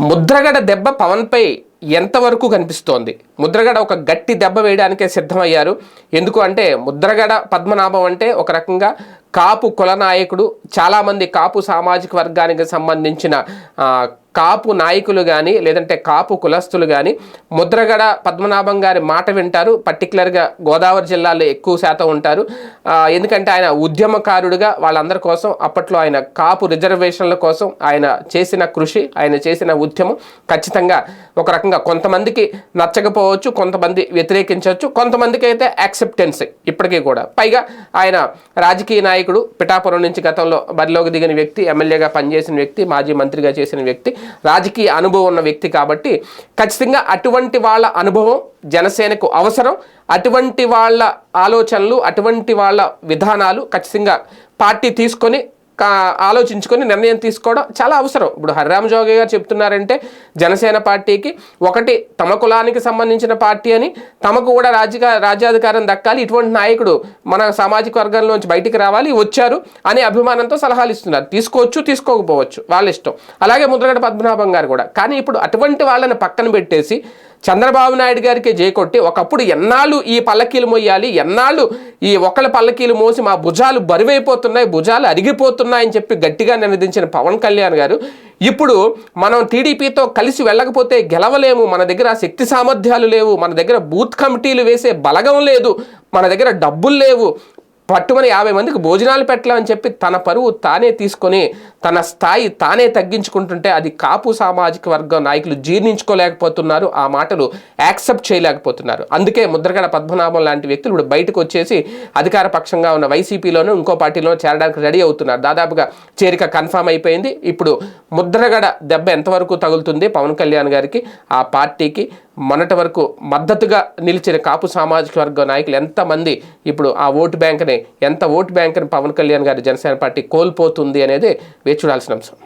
ముద్రగడ దెబ్బ పవన్పై ఎంతవరకు కనిపిస్తోంది? ముద్రగడ ఒక గట్టి దెబ్బ వేయడానికే సిద్ధమయ్యారు. ఎందుకు అంటే ముద్రగడ పద్మనాభం అంటే ఒక రకంగా కాపు కుల నాయకుడు చాలామంది కాపు సామాజిక వర్గానికి సంబంధించిన కాపు నాయకులు కానీ లేదంటే కాపు కులస్తులు కానీ ముద్రగడ పద్మనాభం గారి మాట వింటారు. పర్టికులర్గా గోదావరి జిల్లాలో ఎక్కువ శాతం ఉంటారు. ఎందుకంటే ఆయన ఉద్యమకారుడుగా వాళ్ళందరి కోసం అప్పట్లో ఆయన కాపు రిజర్వేషన్ల కోసం ఆయన చేసిన కృషి ఆయన చేసిన ఉద్యమం ఖచ్చితంగా ఒక రకంగా కొంతమందికి నచ్చకపోవచ్చు కొంతమంది వ్యతిరేకించవచ్చు కొంతమందికి అయితే యాక్సెప్టెన్స్ ఇప్పటికీ కూడా. పైగా ఆయన రాజకీయ నాయకుడు పిఠాపురం నుంచి గతంలో బరిలోకి దిగిన వ్యక్తి ఎమ్మెల్యేగా పనిచేసిన వ్యక్తి మాజీ మంత్రిగా చేసిన వ్యక్తి రాజకీయ అనుభవం ఉన్న వ్యక్తి కాబట్టి ఖచ్చితంగా అటువంటి వాళ్ళ అనుభవం జనసేనకు అవసరం. అటువంటి వాళ్ళ ఆలోచనలు అటువంటి వాళ్ళ విధానాలు ఖచ్చితంగా పార్టీ తీసుకొని ఆలోచించుకొని నిర్ణయం తీసుకోవడం చాలా అవసరం. ఇప్పుడు హరిరామ జోగి గారు చెప్తున్నారంటే జనసేన పార్టీకి ఒకటి తమ కులానికి సంబంధించిన పార్టీ అని తమకు కూడా రాజ్య రాజ్యాధికారం దక్కాలి ఇటువంటి నాయకుడు మన సామాజిక వర్గంలోంచి బయటికి రావాలి వచ్చారు అనే అభిమానంతో సలహాలు ఇస్తున్నారు. తీసుకోవచ్చు తీసుకోకపోవచ్చు వాళ్ళ ఇష్టం. అలాగే ముద్రగడ పద్మనాభం గారు కూడా. కానీ ఇప్పుడు అటువంటి వాళ్ళని పక్కన పెట్టేసి చంద్రబాబు నాయుడు గారికి చేకొట్టి ఒకప్పుడు ఎన్నాళ్ళు ఈ పల్లకీలు మోయాలి ఎన్నాళ్ళు ఈ ఒకళ్ళ పల్లకీలు మోసి మా భుజాలు బరువైపోతున్నాయి భుజాలు అరిగిపోతున్నాయని చెప్పి గట్టిగా నినదించిన పవన్ కళ్యాణ్ గారు. ఇప్పుడు మనం టీడీపీతో కలిసి వెళ్ళకపోతే గెలవలేము మన దగ్గర శక్తి సామర్థ్యాలు లేవు మన దగ్గర బూత్ కమిటీలు వేసే బలగం లేదు మన దగ్గర డబ్బులు లేవు. పట్టుమని యాభై మందికి భోజనాలు పెట్టలేమని చెప్పి తన పరువు తానే తీసుకొని తన స్థాయి తానే తగ్గించుకుంటుంటే అది కాపు సామాజిక వర్గం నాయకులు జీర్ణించుకోలేకపోతున్నారు. ఆ మాటలు యాక్సెప్ట్ చేయలేకపోతున్నారు. అందుకే ముద్రగడ పద్మనాభం లాంటి వ్యక్తులు ఇప్పుడు బయటకు వచ్చేసి అధికార పక్షంగా ఉన్న వైసీపీలోనూ ఇంకో పార్టీలోనూ చేరడానికి రెడీ అవుతున్నారు. దాదాపుగా చేరిక కన్ఫామ్ అయిపోయింది. ఇప్పుడు ముద్రగడ దెబ్బ ఎంతవరకు తగులుతుంది? పవన్ కళ్యాణ్ గారికి ఆ పార్టీకి మొన్నటి వరకు మద్దతుగా నిలిచిన కాపు సామాజిక వర్గ నాయకులు ఎంతమంది ఇప్పుడు ఆ ఓటు బ్యాంక్ని ఎంత ఓటు బ్యాంక్ని పవన్ కళ్యాణ్ గారి జనసేన పార్టీ కోల్పోతుంది అనేది వేచి చూడాల్సిన అంశం.